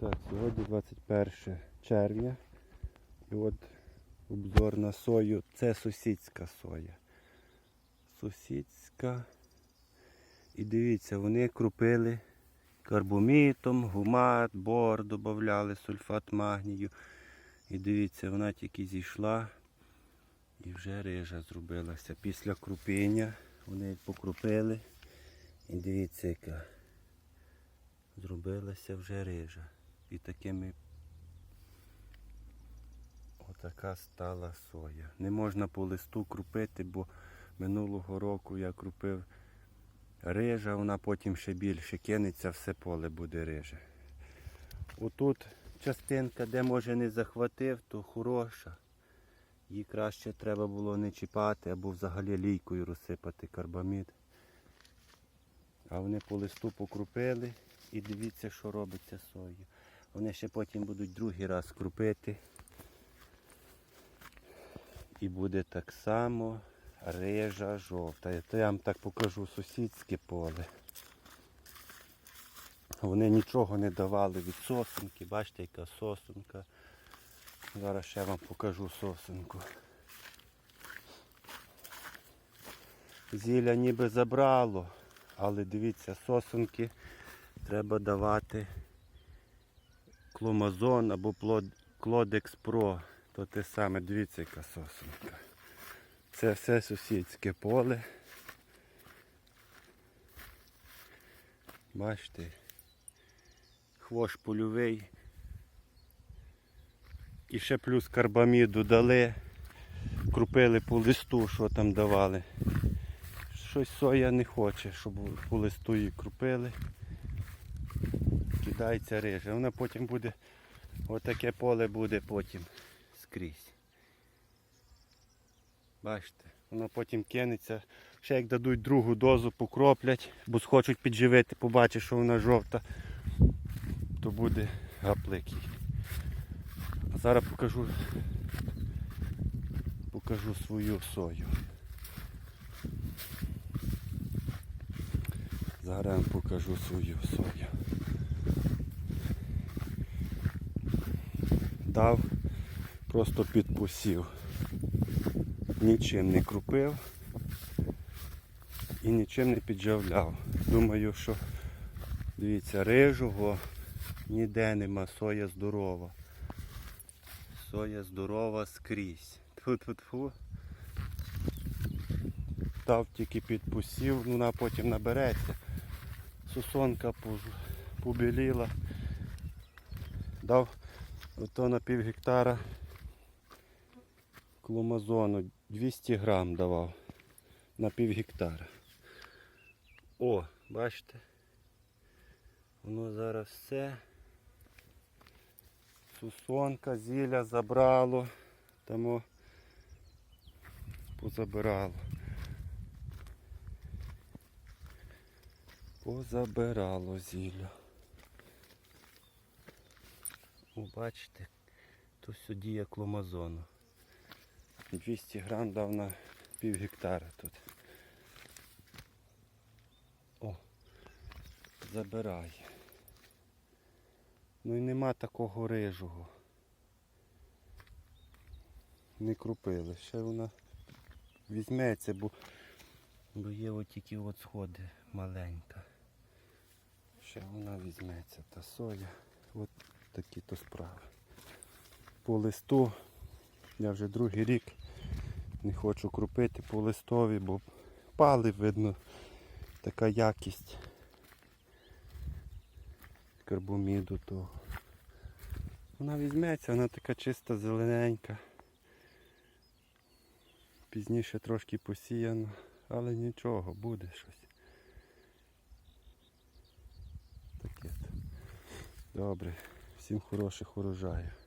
Так, сьогодні 21 червня. І от обзор на сою. Це сусідська соя. Сусідська. І дивіться, вони крупили карбомітом, гумат, бор додавали, сульфат магнію. І дивіться, вона тільки зійшла і вже рижа зробилася. Після крупіння вони покрупили. І дивіться, яка зробилася вже рижа. І такими отака стала соя. Не можна по листу крупити, бо минулого року я крупив рижа, вона потім ще більше кинеться, все поле буде риже. Отут частинка, де може не захватив, то хороша. Її краще треба було не чіпати або взагалі лійкою розсипати карбамід. А вони по листу покрупили і дивіться, що робиться з сою. Вони ще потім будуть другий раз крупити. І буде так само рижа жовта. Я вам так покажу сусідське поле. Вони нічого не давали від сосенки. Бачите, яка сосенка. Зараз ще вам покажу сосенку. Зілля ніби забрало, але дивіться, сосенки треба давати кломазон або Клодекс Про. То те саме, дивіться, яка сосенка. Це все сусідське поле. Бачите, хвощ польовий. І ще плюс карбаміду дали, крупили по листу, що там давали. Щось соя не хоче, щоб по листу її крупили. Кидається риже. Вона потім буде, отаке поле буде потім скрізь. Бачите, воно потім кинеться. Ще як дадуть другу дозу, покроплять, бо схочуть підживити, побачать, що вона жовта, то буде гаплик їй. А зараз покажу, покажу свою сою. Зараз покажу свою сою. Дав просто під посів. Нічим не крупив і нічим не піджавляв. Думаю, що дивіться, рижого ніде нема, соя здорова. Соя здорова скрізь. Тьфу-тьфу-тьфу. Дав тільки під посів, ну, вона потім набереться. Сусонка побіліла. Дав ото на пів гектара кломазону 200 грам давав на пів гектара. О, бачите? Воно зараз все. Сусонка, зілля забрало, тому позабирало. Позабирало зілля. О, бачите, то сюди є кломазону. 200 грам дав на пів гектара тут. О, забирає. Ну і нема такого рижого. Не крупили. Ще вона візьметься, бо, бо є от тільки от сходи маленька. Ще вона візьметься та соя. От такі то справи. По листу я вже другий рік не хочу крупити по листові, бо пали видно така якість карбоміду того. Вона візьметься, вона така чиста зелененька. Пізніше трошки посіяно, але нічого, буде щось. Таке. Добре, всім хороших урожаїв.